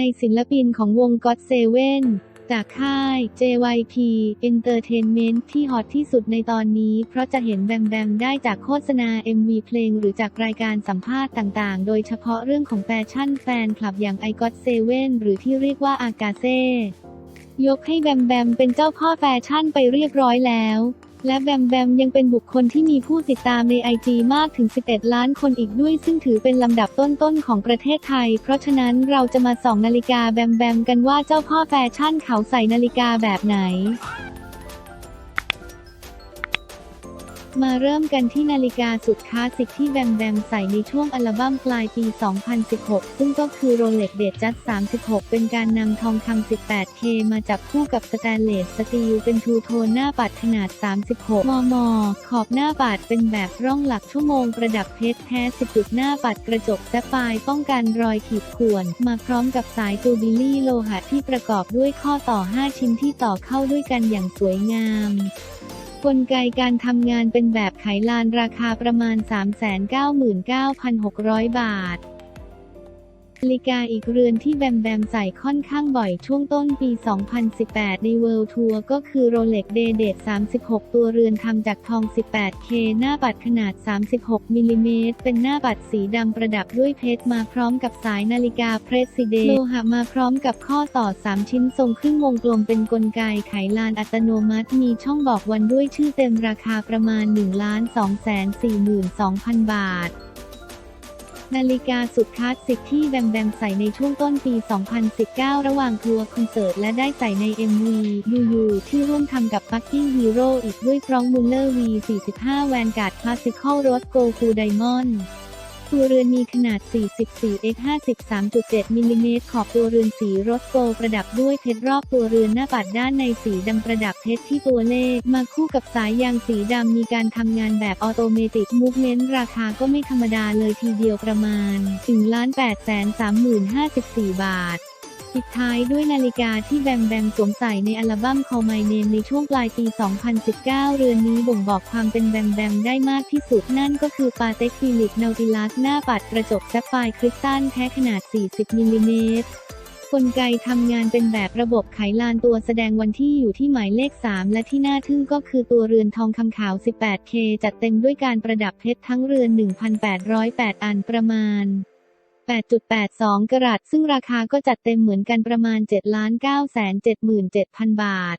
ในศิลปินของวง God Seven จากค่าย JYP Entertainment ที่ฮอตที่สุดในตอนนี้ เพราะจะเห็นแบมแบมได้จากโฆษณา MV เพลงหรือจากรายการสัมภาษณ์ต่างๆ โดยเฉพาะเรื่องของแฟชั่นแฟนคลับอย่าง i God Seven หรือที่เรียกว่าอากาเซ่ยกให้แบมแบมเป็นเจ้าพ่อแฟชั่นไปเรียบร้อยแล้ว และแบมแบมยังเป็นบุคคลที่มีผู้ติดตามในไอจีมากถึง 11 ล้านคนอีกด้วย ซึ่งถือเป็นลำดับต้นๆของประเทศไทย เพราะฉะนั้นเราจะมาส่องนาฬิกาแบมแบมกันว่าเจ้าพ่อแฟชั่นเขาใส่นาฬิกาแบบไหน มาเริ่มกันที่นาฬิกาสุดคลาสสิกที่แบมแบมใส่ในช่วงอัลบั้มปลายปี 2016 ซึ่งก็คือ Rolex d a t e Just 36 เป็นการนำทองคำ 18K มาจับคู่กับสแตนเลสสตีลเป็นทูโทนหน้าปัดขนาด 36 มม ขอบหน้าปัดเป็นแบบร่องหลักชั่วโมงประดับเพชรแท้ 10 จุดหน้าปัดกระจกแซฟไฟป้องกันรอยขีดข่วน มาพร้อมกับสายจูบิลี่โลหะที่ประกอบด้วยข้อต่อ 5 ชิ้นที่ต่อเข้าด้วยกันอย่างสวยงาม กลไกการทำงานเป็นแบบไขลานราคาประมาณ 399,600 บาท นาฬิกาอีกเรือนที่แบมแบมใส่ค่อนข้างบ่อยช่วงต้นปี 2018 ใน World Tour ก็คือ Rolex Day Date 36 ตัวเรือนทำจากทอง 18K หน้าปัดขนาด 36 มิลลิเมตร เป็นหน้าปัดสีดำประดับด้วยเพชรมาพร้อมกับสายนาฬิกา President โลหะมาพร้อมกับข้อต่อ 3 ชิ้นทรงครึ่งวงกลมเป็นกลไกไขลานอัตโนมัติ มีช่องบอกวันด้วยชื่อเต็มราคาประมาณ 1,242,000 บาท นาฬิกาสุดคลาสสิกที่แบมแบมใส่ในช่วงต้นปี 2019 ระหว่างทัวร์คอนเสิร์ตและได้ใส่ใน MV ยูยูที่ร่วมทำกับ Fucking Hero อีกด้วยฟรองมุลเลอร์ V45 แวนการ์ดคลาสสิคอลรถโกฟูไดมอนด์ ตัวเรือนมีขนาด 44 x 53.7 มิลลิเมตร ขอบตัวเรือนสีรถโกล์ประดับด้วยเพชรรอบตัวเรือนหน้าปัดด้านในสีดำประดับเพชรที่ตัวเลข มาคู่กับสายยางสีดำมีการทำงานแบบออโตเมติกมูฟเมนต์ราคาก็ไม่ธรรมดาเลยทีเดียวประมาณถึงล้าน8แสน30,054 บาท ปิดท้ายด้วยนาฬิกาที่แบมแบมสวมใส่ในอัลบั้ม Call My Name ในช่วงปลายปี 2019 เรือนนี้บ่งบอกความเป็นแบมแบมได้มากที่สุดนั่นก็คือปาเต็กฟิลิปนาติลัสหน้าปัดกระจกแซฟไฟร์คริสตัลแท้ขนาด 40 มิลลิเมตรกลไกทำงานเป็นแบบระบบไขลานตัวแสดงวันที่อยู่ที่หมายเลข 3 และที่น่าทึ่งก็คือตัวเรือนทองคำขาว 18K จัดเต็มด้วยการประดับเพชรทั้งเรือน 1,808 อันประมาณ 8.82กะรัตซึ่งราคาก็จัดเต็มเหมือนกันประมาณ 7 9 7 7 0 0 0 บาท